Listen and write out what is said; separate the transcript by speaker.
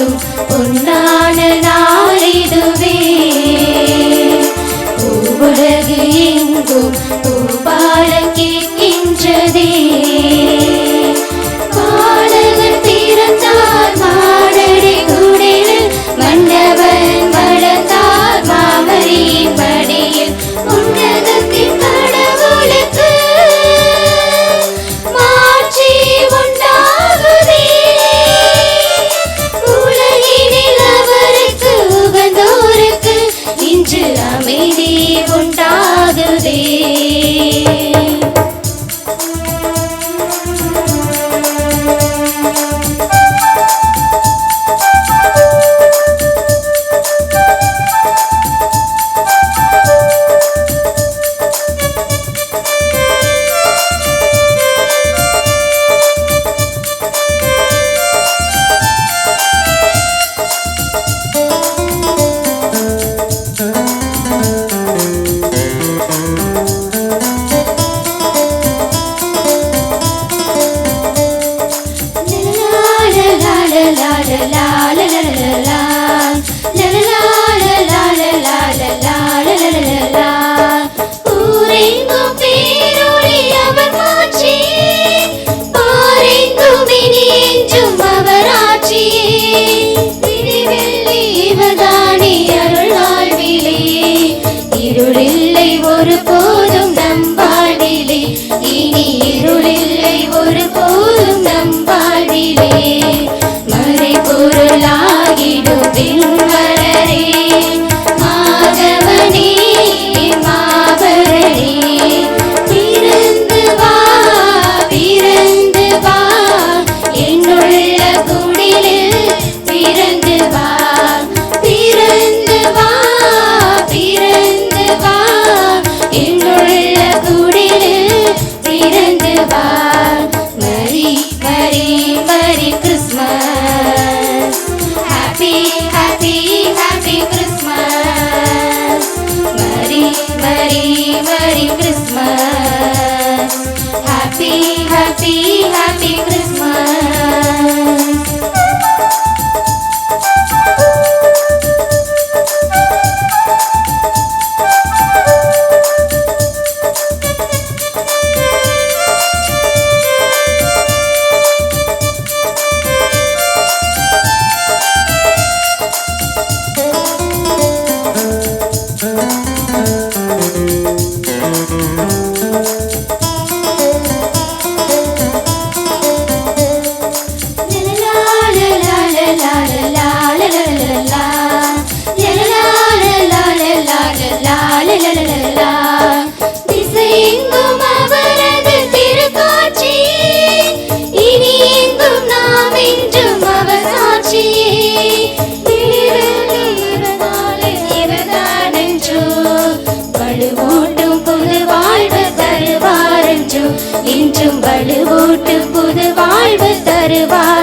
Speaker 1: ും எதிரியுள் இல்லை ஒரு போதும் நம்பாள் Música வலுவூட்டும் புது வாழ்வு தருவாரஞ்சும் இன்றும் வலுவூட்டும் புது வாழ்வு தருவார்